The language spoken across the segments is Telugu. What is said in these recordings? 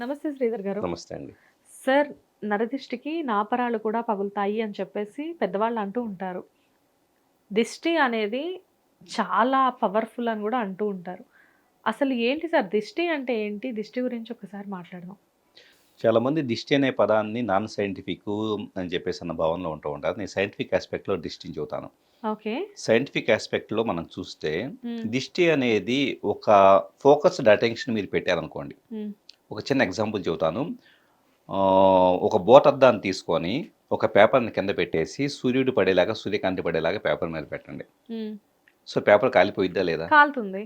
నమస్తే శ్రీధర్ గారు. నమస్తే అండి. సార్ నరదిష్టికి నాపరాలు కూడా పగులుతాయి అని చెప్పేసి పెద్దవాళ్ళు అంటూ ఉంటారు. దిష్టి అనేది చాలా పవర్ఫుల్ అని కూడా అంటూ ఉంటారు. అసలు ఏంటి సార్ దిష్టి అంటే ఏంటి? దిష్టి గురించి ఒకసారి మాట్లాడదాం. చాలా మంది దిష్టి అనే పదాన్ని నాన్ సైంటిఫిక్ అని చెప్పేసి అన్న భావనలో ఉంటూ ఉంటారు. నేను సైంటిఫిక్ ఆస్పెక్ట్లో దిష్టిని చెబుతాను ఓకే. సైంటిఫిక్ ఆస్పెక్ట్లో మనం చూస్తే దిష్టి అనేది ఒక ఫోకస్డ్ అటెన్షన్ మీరు పెట్టారనుకోండి. ఒక చిన్న ఎగ్జాంపుల్ చెబుతాను. ఒక బోటద్దాన్ని తీసుకొని ఒక పేపర్ని కింద పెట్టేసి సూర్యుడు పడేలాగా సూర్యకాంతి పడేలాగా పేపర్ మీద పెట్టండి. సో పేపర్ కాలిపోయిద్దా లేదా? కాలుతుంది.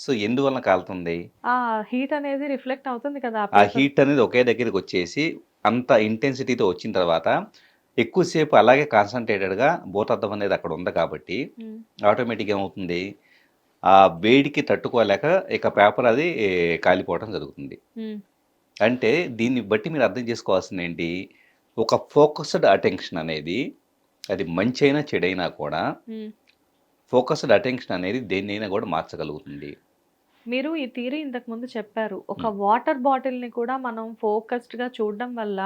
సో ఎందువలన కాలుతుంది? ఆ హీట్ అనేది రిఫ్లెక్ట్ అవుతుంది కదా ఆ హీట్ అనేది ఒకే దగ్గరికి వచ్చేసి అంత ఇంటెన్సిటీతో వచ్చిన తర్వాత ఎక్కువసేపు అలాగే కాన్సన్ట్రేటెడ్గా బోటద్దం అనేది అక్కడ ఉంది కాబట్టి ఆటోమేటిక్గా ఏమవుతుంది? ఆ వేడికి తట్టుకోలేక ఇక పేపర్ అది కాలిపోవడం జరుగుతుంది. అంటే దీన్ని బట్టి మీరు అర్థం చేసుకోవాల్సింది ఏంటి ఒక ఫోకస్డ్ అటెన్షన్ అనేది అది మంచి అయినా చెడైనా కూడా ఫోకస్డ్ అటెన్షన్ అనేది దేన్నైనా కూడా మార్చగలుగుతుంది. మీరు ఈ థీరీ ఇంతకు ముందు చెప్పారు. ఒక వాటర్ బాటిల్ని కూడా మనం ఫోకస్డ్గా చూడడం వల్ల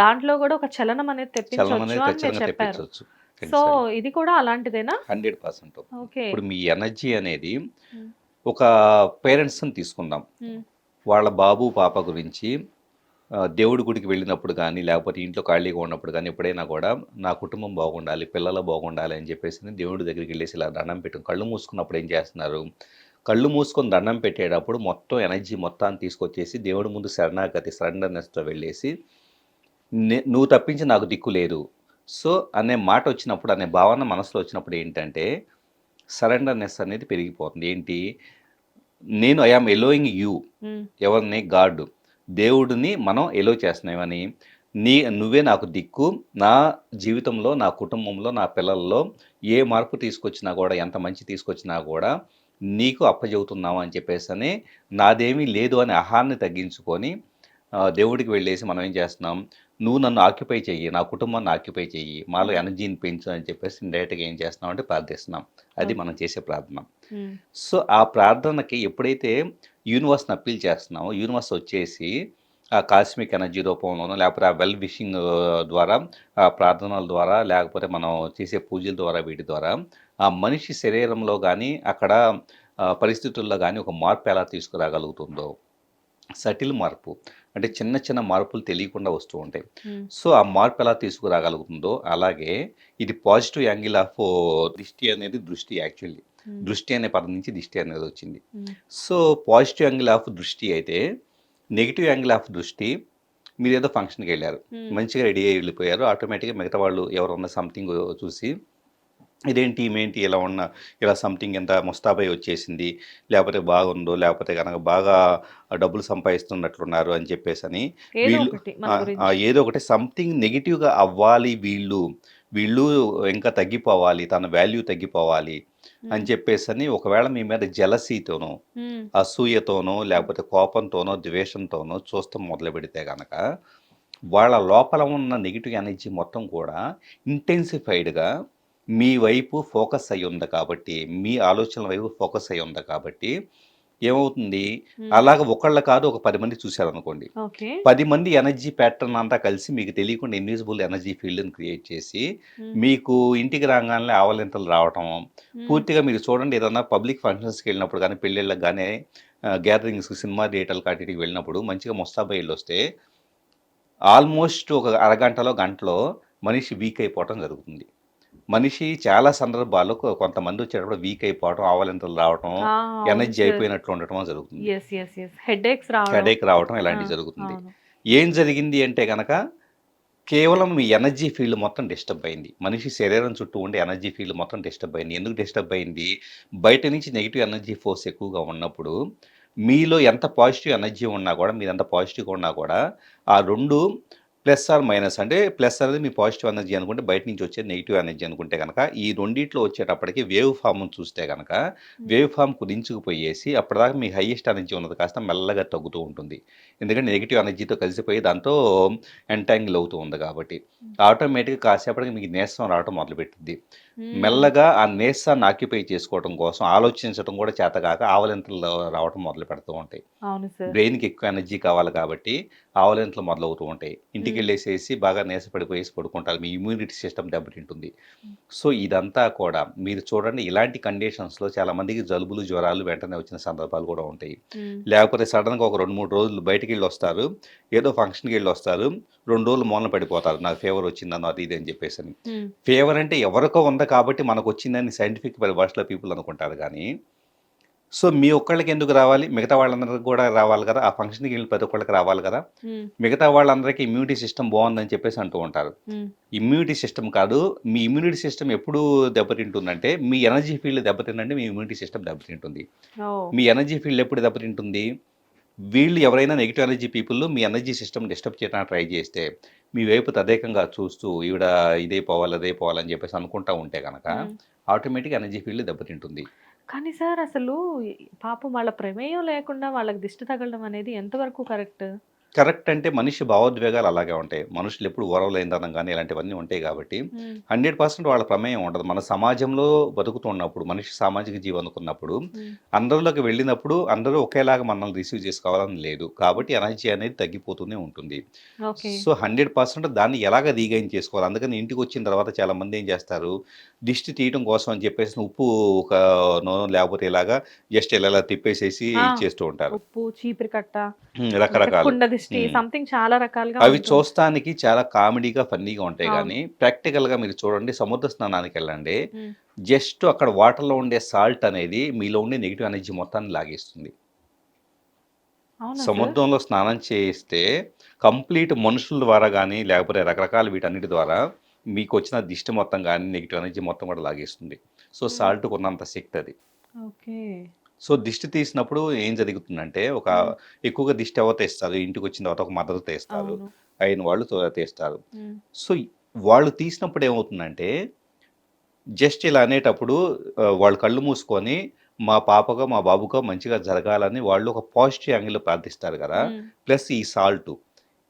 దాంట్లో కూడా ఒక చలనం అనేది తెప్పించవచ్చు చెప్పారు. సో ఇది కూడా అలాంటిదేనా? Hundred percent. ఓకే. ఇప్పుడు మీ ఎనర్జీ అనేది. ఒక పేరెంట్స్ని తీసుకుందాం. వాళ్ళ బాబు పాప గురించి దేవుడి గుడికి వెళ్ళినప్పుడు కానీ లేకపోతే ఇంట్లో ఖాళీగా ఉన్నప్పుడు కానీ ఎప్పుడైనా కూడా నా కుటుంబం బాగుండాలి పిల్లలు బాగుండాలి అని చెప్పేసి దేవుడి దగ్గరికి వెళ్ళేసి ఇలా దండం పెట్టు కళ్ళు మూసుకున్నప్పుడు ఏం చేస్తున్నారు? కళ్ళు మూసుకొని దండం పెట్టేటప్పుడు మొత్తం ఎనర్జీ మొత్తాన్ని తీసుకొచ్చేసి దేవుడి ముందు శరణాగతి సరెండర్నెస్తో వెళ్ళేసి "నే- నువ్వు తప్పించి నాకు దిక్కు లేదు. సో అనే మాట వచ్చినప్పుడు అనే భావన మనసులో వచ్చినప్పుడు ఏంటంటే సరెండర్నెస్ అనేది పెరిగిపోతుంది. ఏంటి? నేను ఐఆమ్ ఎలోయింగ్ యూ. ఎవరిని? గాడ్. దేవుడిని మనం ఎలో చేస్తున్నామని. నీ నువ్వే నాకు దిక్కు. నా జీవితంలో నా కుటుంబంలో నా పిల్లల్లో ఏ మార్పు తీసుకొచ్చినా కూడా ఎంత మంచి తీసుకొచ్చినా కూడా నీకు అప్పచెబుతున్నావు అని చెప్పేసి అని నాదేమీ లేదు అనే అహాన్ని తగ్గించుకొని దేవుడికి వెళ్ళేసి మనం ఏం చేస్తున్నాం? నువ్వు నన్ను ఆక్యుపై చెయ్యి నా కుటుంబాన్ని ఆక్యుపై చెయ్యి మాలో ఎనర్జీని పెంచు అని చెప్పేసి డైరెక్ట్గా ఏం చేస్తున్నాం అంటే ప్రార్థిస్తున్నాం. అది మనం చేసే ప్రార్థన. సో ఆ ప్రార్థనకి ఎప్పుడైతే యూనివర్స్ని అప్పీల్ చేస్తున్నామో యూనివర్స్ వచ్చేసి ఆ కాస్మిక్ ఎనర్జీ రూపంలోనో లేకపోతే ఆ వెల్ విషింగ్ ద్వారా ఆ ప్రార్థనల ద్వారా లేకపోతే మనం చేసే పూజల ద్వారా వీటి ద్వారా ఆ మనిషి శరీరంలో కానీ అక్కడ పరిస్థితుల్లో కానీ ఒక మార్పు ఎలా తీసుకురాగలుగుతుందో. సటిల్ మార్పు అంటే చిన్న చిన్న మార్పులు తెలియకుండా వస్తూ ఉంటాయి. సో ఆ మార్పు ఎలా తీసుకురాగలుగుతుందో అలాగే ఇది పాజిటివ్ యాంగిల్ ఆఫ్ దృష్టి అనేది దృష్టి యాక్చువల్లీ. దృష్టి అనే పదం నుంచి దిష్టి అనేది వచ్చింది. సో పాజిటివ్ యాంగిల్ ఆఫ్ దృష్టి అయితే నెగిటివ్ యాంగిల్ ఆఫ్ దృష్టి మీరు ఏదో ఫంక్షన్కి వెళ్ళారు. మంచిగా రెడీ అయ్యి వెళ్ళిపోయారు. ఆటోమేటిక్గా మిగతా వాళ్ళు ఎవరన్నా సంథింగ్ చూసి ఇదేంటి ఇమేంటి ఇలా ఉన్న ఇలా సంథింగ్ ఎంత ముస్తాబై వచ్చేసింది లేకపోతే బాగుందో లేకపోతే కనుక బాగా డబ్బులు సంపాదిస్తున్నట్లున్నారు అని చెప్పేసి అని వీళ్ళు ఏదో ఒకటి సంథింగ్ నెగిటివ్గా అవ్వాలి వీళ్ళు. వీళ్ళు ఇంకా తగ్గిపోవాలి తన వాల్యూ తగ్గిపోవాలి అని చెప్పేసి అని ఒకవేళ మీ మీద జలసీతోనో. అసూయతోనో లేకపోతే కోపంతోనో ద్వేషంతోనో చూస్తాం మొదలు పెడితే కనుక వాళ్ళ లోపల ఉన్న నెగిటివ్ ఎనర్జీ మొత్తం కూడా ఇంటెన్సిఫైడ్గా మీ వైపు ఫోకస్ అయి ఉంది కాబట్టి మీ ఆలోచనల వైపు ఫోకస్ అయి ఉంది కాబట్టి ఏమవుతుంది. అలాగ ఒకళ్ళ కాదు ఒక పది మంది చూశారనుకోండి పది మంది ఎనర్జీ ప్యాటర్న్ అంతా కలిసి మీకు తెలియకుండా ఇన్విజిబుల్ ఎనర్జీ ఫీల్డ్ని క్రియేట్ చేసి. మీకు ఇంటికి రాగానే ఆవలింతలు రావటం. పూర్తిగా మీరు చూడండి ఏదన్నా పబ్లిక్ ఫంక్షన్స్కి వెళ్ళినప్పుడు కానీ పెళ్ళిళ్ళకి కానీ గ్యాదరింగ్స్ సినిమా థియేటర్లు కాటికి వెళ్ళినప్పుడు మంచిగా ముస్తాబా ఇల్లు వస్తే ఆల్మోస్ట్ ఒక అరగంటలో గంటలో మనిషి వీక్ అయిపోవటం జరుగుతుంది మనిషి చాలా సందర్భాల్లో కొంతమంది వచ్చేటప్పుడు వీక్ అయిపోవటం ఆవలింతలు రావటం ఆ, ఎనర్జీ అయిపోయినట్లు ఉండటం జరుగుతుంది. రావడం. హెడేక్ రావటం ఆ, ఇలాంటివి జరుగుతుంది. ఏం జరిగింది అంటే కనుక కేవలం మీ ఎనర్జీ ఫీల్డ్ మొత్తం డిస్టర్బ్ అయింది. మనిషి శరీరం చుట్టూ ఉండే ఎనర్జీ ఫీల్డ్ మొత్తం డిస్టర్బ్ అయింది. ఎందుకు డిస్టర్బ్ అయింది? బయట నుంచి నెగిటివ్ ఎనర్జీ ఫోర్స్ ఎక్కువగా ఉన్నప్పుడు మీలో ఎంత పాజిటివ్ ఎనర్జీ ఉన్నా కూడా మీరు ఎంత పాజిటివ్గా ఉన్నా కూడా ఆ రెండు ప్లస్ ఆర్ మైనస్. అంటే ప్లస్ అనేది మీ పాజిటివ్ ఎనర్జీ అనుకుంటే బయట నుంచి వచ్చే నెగిటివ్ ఎనర్జీ అనుకుంటే కనుక ఈ రెండిట్లో వచ్చేటప్పటికి వేవ్ ఫామ్ చూస్తే కనుక వేవ్ ఫామ్ కుదించుకుపోయేసి అప్పటిదాకా మీ హైయెస్ట్ ఎనర్జీ ఉన్నది కాస్త మెల్లగా తగ్గుతూ ఉంటుంది. ఎందుకంటే నెగిటివ్ ఎనర్జీతో కలిసిపోయి దాంతో ఎంటాంగిల్ అవుతూ ఉంది కాబట్టి. ఆటోమేటిక్గా కాసేపటికి మీకు నీరసం రావడం మొదలుపెట్టింది. మెల్లగా ఆ నేసాన్ని ఆక్యుపై చేసుకోవడం కోసం ఆలోచించడం కూడా చేతగాక ఆవలింతలు రావడం మొదలు పెడుతూ ఉంటాయి. బ్రెయిన్కి ఎక్కువ ఎనర్జీ కావాలి కాబట్టి ఆవలింతలు మొదలవుతూ ఉంటాయి. ఇంటికి. వెళ్ళేసేసి బాగా నేస పడిపోయేసి పడుకుంటారు. మీ ఇమ్యూనిటీ సిస్టమ్ దెబ్బతింటుంది. సో ఇదంతా కూడా మీరు చూడండి ఇలాంటి కండిషన్స్లో చాలా మందికి జలుబులు జ్వరాలు వెంటనే వచ్చిన సందర్భాలు కూడా ఉంటాయి. లేకపోతే సడన్గా ఒక రెండు మూడు రోజులు బయటికి వెళ్ళి వస్తారు. ఏదో ఫంక్షన్కి వెళ్ళి వస్తారు. రెండు రోజులు మూలన పడిపోతారు. నాకు ఫీవర్ వచ్చిందన్న అది ఇది అని చెప్పేసి. ఫీవర్ అంటే ఎవరికో ఉంది కాబట్టి మనకు వచ్చిందని సైంటిఫిక్ భాషలో పీపుల్ అనుకుంటారు కానీ సో మీ ఒక్కళ్ళకి ఎందుకు రావాలి? మిగతా వాళ్ళందరికీ కూడా రావాలి కదా? ఆ ఫంక్షన్కి వెళ్ళి ప్రతి ఒక్కళ్ళకి రావాలి కదా. మిగతా వాళ్ళందరికీ ఇమ్యూనిటీ సిస్టమ్ బాగుందని చెప్పేసి అంటూ ఉంటారు. ఇమ్యూనిటీ సిస్టమ్ కాదు మీ ఇమ్యూనిటీ సిస్టమ్ ఎప్పుడు దెబ్బతింటుందంటే మీ ఎనర్జీ ఫీల్డ్ దెబ్బతిందంటే మీ ఇమ్యూనిటీ సిస్టమ్ దెబ్బతింటుంది. మీ ఎనర్జీ ఫీల్డ్ ఎప్పుడు దెబ్బతింటుంది? వీళ్ళు ఎవరైనా నెగిటివ్ ఎనర్జీ పీపుల్ మీ ఎనర్జీ సిస్టమ్ డిస్టర్బ్ చేయడానికి ట్రై చేస్తే మీ వైపు తదేకంగా చూస్తూ ఈవిడ ఇదే పోవాలి అదే పోవాలని చెప్పేసి అనుకుంటా ఉంటే కనుక. ఆటోమేటిక్ ఎనర్జీ ఫీల్డ్ దెబ్బతింటుంది కానీ సార్ అసలు పాపం వాళ్ళ ప్రమేయం లేకుండా వాళ్ళకి దిష్టి తగలడం అనేది ఎంతవరకు కరెక్ట్ కరెక్ట్ అంటే మనిషి భావోద్వేగాలు అలాగే ఉంటాయి. మనుషులు ఎప్పుడు ఓరవలేందనం కానీ ఇలాంటివన్నీ ఉంటాయి కాబట్టి హండ్రెడ్ పర్సెంట్ వాళ్ళ ప్రమేయం ఉండదు. మన సమాజంలో బతుకుతున్నప్పుడు మనిషి సామాజిక జీవం అనుకున్నప్పుడు అందరిలోకి వెళ్ళినప్పుడు అందరూ ఒకేలాగా మనల్ని రిసీవ్ చేసుకోవాలని లేదు. కాబట్టి ఎనర్జీ అనేది తగ్గిపోతూనే ఉంటుంది. సో హండ్రెడ్ పర్సెంట్ దాన్ని ఎలాగ రీగైన్ చేసుకోవాలి? అందుకని ఇంటికి వచ్చిన తర్వాత చాలా మంది ఏం చేస్తారు? దిష్టి తీయడం కోసం అని చెప్పేసి ఉప్పు ఒక నూనె లేకపోతే ఇలాగా జస్ట్ ఇలా తిప్పేసేసి. చేస్తూ ఉంటారు. ఉప్పు చీపిరి కట్ట హ్మ్, రకరకాలు. సంథింగ్ చాలా రకాలుగా అవి. చూస్తానికి చాలా కామెడీగా ఫన్నీగా ఉంటాయి. కానీ ప్రాక్టికల్గా మీరు చూడండి సముద్ర స్నానానికి వెళ్ళండి మ్మ్. జస్ట్ అక్కడ వాటర్లో ఉండే సాల్ట్ అనేది మీలో ఉండే నెగిటివ్ ఎనర్జీ మొత్తాన్ని లాగేస్తుంది? సముద్రంలో స్నానం చేస్తే కంప్లీట్ మనుషుల ద్వారా కానీ లేకపోతే రకరకాల వీటన్నిటి ద్వారా మీకు వచ్చిన దిష్టి మొత్తం కానీ నెగిటివ్ ఎనర్జీ మొత్తం కూడా లాగేస్తుంది సో మ్మ్. సాల్ట్ ఉన్నంత శక్తి అది ఓకే సో దిష్టి తీసినప్పుడు ఏం జరుగుతుందంటే ఒక. ఎక్కువగా దిష్టి ఎవరు తీస్తారు ఇంటికి వచ్చిన తర్వాత ఒక మదర్ తీస్తారు అయిన వాళ్ళు తీస్తారు. సో వాళ్ళు తీసినప్పుడు ఏమవుతుందంటే జస్ట్ ఇలా అనేటప్పుడు వాళ్ళు కళ్ళు మూసుకొని మా పాపగా మా బాబుగా మంచిగా జరగాలని వాళ్ళు ఒక పాజిటివ్ యాంగిల్లో ప్రార్థిస్తారు కదా. ప్లస్ ఈ సాల్ట్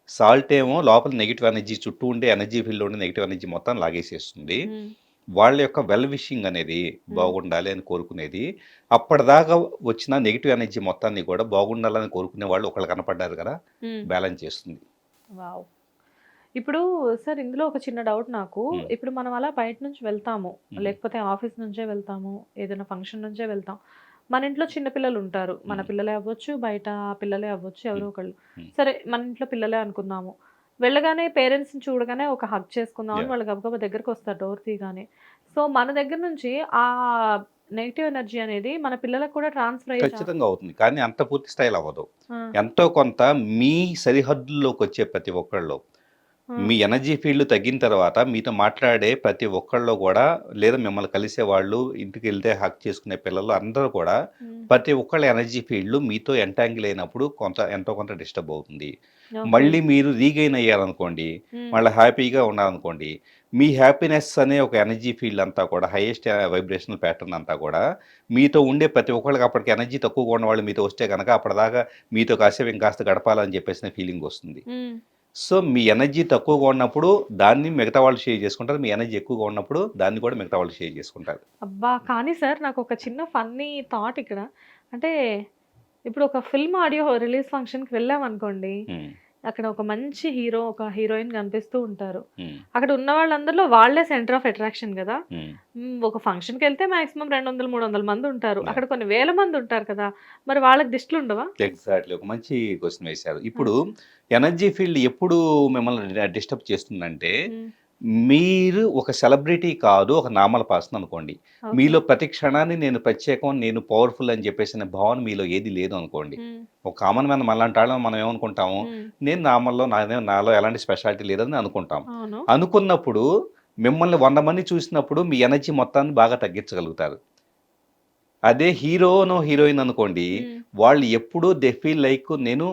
సాల్ట్ ఏమో లోపల నెగిటివ్ ఎనర్జీ చుట్టూ ఉండే ఎనర్జీ ఫీల్డ్ ఉండే నెగిటివ్ ఎనర్జీ మొత్తం లాగేసేస్తుంది. వాళ్ళ యొక్క వెల్ విషింగ్ అనేది బాగుండాలి అని కోరుకునేది అప్పటిదాకా వచ్చిన నెగిటివ్ ఎనర్జీ మొత్తాన్ని కూడా బాగుండాలని కోరుకునే వాళ్ళు ఒకళ్ళు కనపడ్డారు కదా. బ్యాలెన్స్ చేస్తుంది ఇప్పుడు సార్ ఇందులో ఒక చిన్న డౌట్ నాకు. ఇప్పుడు మనం అలా బయట నుంచి వెళ్తాము. లేకపోతే ఆఫీస్ నుంచే వెళ్తాము ఏదైనా ఫంక్షన్ నుంచే వెళ్తాం మన ఇంట్లో చిన్న పిల్లలు ఉంటారు మన. పిల్లలే అవ్వచ్చు బయట పిల్లలే అవ్వచ్చు ఎవరో ఒకళ్ళు. సరే మన ఇంట్లో పిల్లలే అనుకుందాము వెళ్ళగానే పేరెంట్స్ని చూడగానే ఒక హక్ చేసుకుందాం అని. వాళ్ళు గబగబా దగ్గరకు వస్తారు డోర్ తీయగానే. సో మన దగ్గర నుంచి ఆ నెగిటివ్ ఎనర్జీ అనేది మన పిల్లలకు కూడా ట్రాన్స్ఫర్ అయ్యే ఖచ్చితంగా అవుతుంది. కానీ అంత పూర్తి స్థాయిలో అవ్వదు. ఎంతో కొంత మీ సరిహద్దుల్లోకి వచ్చే ప్రతి ఒక్కళ్ళు మీ ఎనర్జీ ఫీల్డ్ తగ్గిన తర్వాత మీతో మాట్లాడే ప్రతి ఒక్కళ్ళు కూడా లేదా మిమ్మల్ని కలిసే వాళ్ళు ఇంటికి వెళ్తే హక్ చేసుకునే పిల్లలు అందరూ కూడా ప్రతి ఒక్కళ్ళ ఎనర్జీ ఫీల్డ్ మీతో ఎంటాంగిల్ అయినప్పుడు కొంత ఎంతో కొంత డిస్టర్బ్ అవుతుంది. మళ్ళీ మీరు రీగైన్ అయ్యారనుకోండి మళ్ళీ హ్యాపీగా ఉన్నారనుకోండి మీ హ్యాపీనెస్ అనే ఒక ఎనర్జీ ఫీల్డ్ అంతా కూడా హైయెస్ట్ వైబ్రేషనల్ ప్యాటర్న్ అంతా కూడా మీతో ఉండే ప్రతి ఒక్కళ్ళకి అప్పటికి ఎనర్జీ తక్కువగా ఉన్న వాళ్ళు మీతో వస్తే కనుక అప్పటిదాకా మీతో కాసేపు ఇంకాస్త గడపాలని చెప్పేసిన ఫీలింగ్ వస్తుంది. సో మీ ఎనర్జీ తక్కువగా ఉన్నప్పుడు దాన్ని మిగతా వాళ్ళు షేర్ చేసుకుంటారు. మీ ఎనర్జీ ఎక్కువగా ఉన్నప్పుడు దాన్ని కూడా మిగతా వాళ్ళు షేర్ చేసుకుంటారు. అబ్బా! కానీ సార్ నాకు ఒక చిన్న ఫన్నీ థాట్ ఇక్కడ. అంటే ఇప్పుడు ఒక ఫిల్మ్ ఆడియో రిలీజ్ ఫంక్షన్కి వెళ్ళాం అనుకోండి ఉమ్, అక్కడ ఒక మంచి హీరో ఒక హీరోయిన్ కనిపిస్తూ ఉంటారు. అక్కడ ఉన్న వాళ్ళందరిలో వాళ్ళే సెంటర్ ఆఫ్ అట్రాక్షన్ కదా. ఒక ఫంక్షన్కి వెళ్తే మాక్సిమం రెండు వందలు మూడు వందల మంది ఉంటారు. అక్కడ కొన్ని వేల మంది ఉంటారు కదా. మరి వాళ్ళకి దిష్టిలు ఉండవా? ఎగ్జాక్ట్లీ ఒక మంచి క్వశ్చన్ వేశారు. ఇప్పుడు ఎనర్జీ ఫీల్డ్ ఎప్పుడు మిమ్మల్ని డిస్టర్బ్ చేస్తుందంటే మీరు ఒక సెలబ్రిటీ కాదు ఒక నామల పర్సన్ అనుకోండి. మీలో ప్రతి క్షణాన్ని నేను ప్రత్యేకం నేను పవర్ఫుల్ అని చెప్పేసిన భావన మీలో ఏది లేదు అనుకోండి. ఒక కామన్ మ్యాన్ మనలాంటి వాళ్ళం మనం ఏమనుకుంటాము? నేను నామల్లో నాదే నాలో ఎలాంటి స్పెషాలిటీ లేదని అనుకుంటాం అనుకున్నప్పుడు మిమ్మల్ని వంద మంది చూసినప్పుడు మీ ఎనర్జీ మొత్తాన్ని బాగా తగ్గించగలుగుతారు. అదే హీరోనో హీరోయిన్ అనుకోండి వాళ్ళు ఎప్పుడూ దే ఫీల్ లైక్ నేను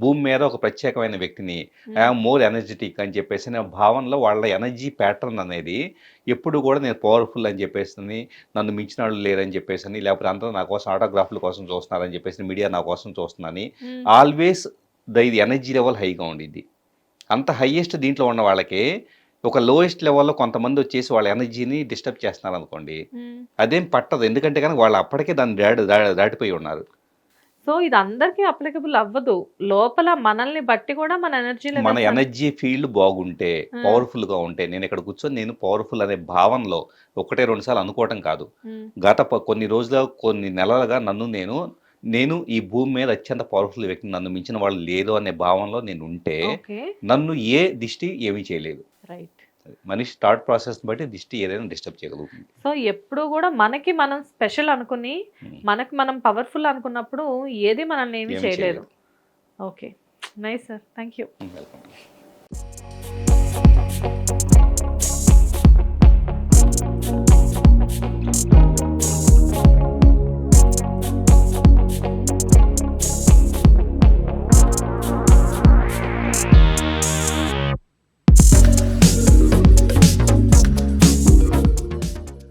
భూమి మీద ఒక ప్రత్యేకమైన వ్యక్తిని ఐఎమ్ మోర్ ఎనర్జెటిక్ అని చెప్పేసి అనే భావనలో వాళ్ళ ఎనర్జీ ప్యాటర్న్ అనేది ఎప్పుడు కూడా నేను పవర్ఫుల్ అని చెప్పేసి నన్ను మించిన వాళ్ళు లేరని చెప్పేసి లేకపోతే అందరూ నా కోసం ఆటోగ్రాఫ్ల కోసం చూస్తున్నారని చెప్పేసి మీడియా నా కోసం చూస్తున్నారని మ్, ఆల్వేస్ ద ఇది ఎనర్జీ లెవెల్ హైగా ఉండిద్ది. అంత హైయెస్ట్ దీంట్లో ఉన్న వాళ్ళకి ఒక లోయెస్ట్ లెవెల్లో కొంతమంది వచ్చేసి వాళ్ళ ఎనర్జీని డిస్టర్బ్ చేస్తున్నారు అనుకోండి. అదేం పట్టదు. ఎందుకంటే కనుక వాళ్ళు అప్పటికే దాన్ని దాడి దాటిపోయి ఉన్నారు. సో ఇది అందరికీ అప్లికబుల్ అవ్వదు. లోపల మనల్ని బట్టి కూడా మన ఎనర్జీ మన ఎనర్జీ ఫీల్డ్ బాగుంటే. పవర్ఫుల్గా ఉంటే నేను ఇక్కడ కూర్చొని నేను పవర్ఫుల్ అనే భావనలో ఒకటే రెండు సార్లు అనుకోవటం కాదు. గత కొన్ని రోజుల కొన్ని నెలలుగా నన్ను నేను నేను ఈ భూమి మీద అత్యంత పవర్ఫుల్ వ్యక్తి నన్ను మించిన వాళ్ళు లేదు అనే భావనలో నేను ఉంటే నన్ను ఏ దిష్టి ఏమీ చేయలేదు. రైట్ మనిషి థాట్ ప్రాసెస్ బట్టి దిష్టి ఏదైనా డిస్టర్బ్ చేయగలుగుతుంది. సో ఎప్పుడు కూడా మనకి మనం స్పెషల్ అనుకుని Hmm. మనకి మనం పవర్ఫుల్ అనుకున్నప్పుడు ఏది మనల్ని ఏమీ చేయలేదు. Okay nice sir thank you welcome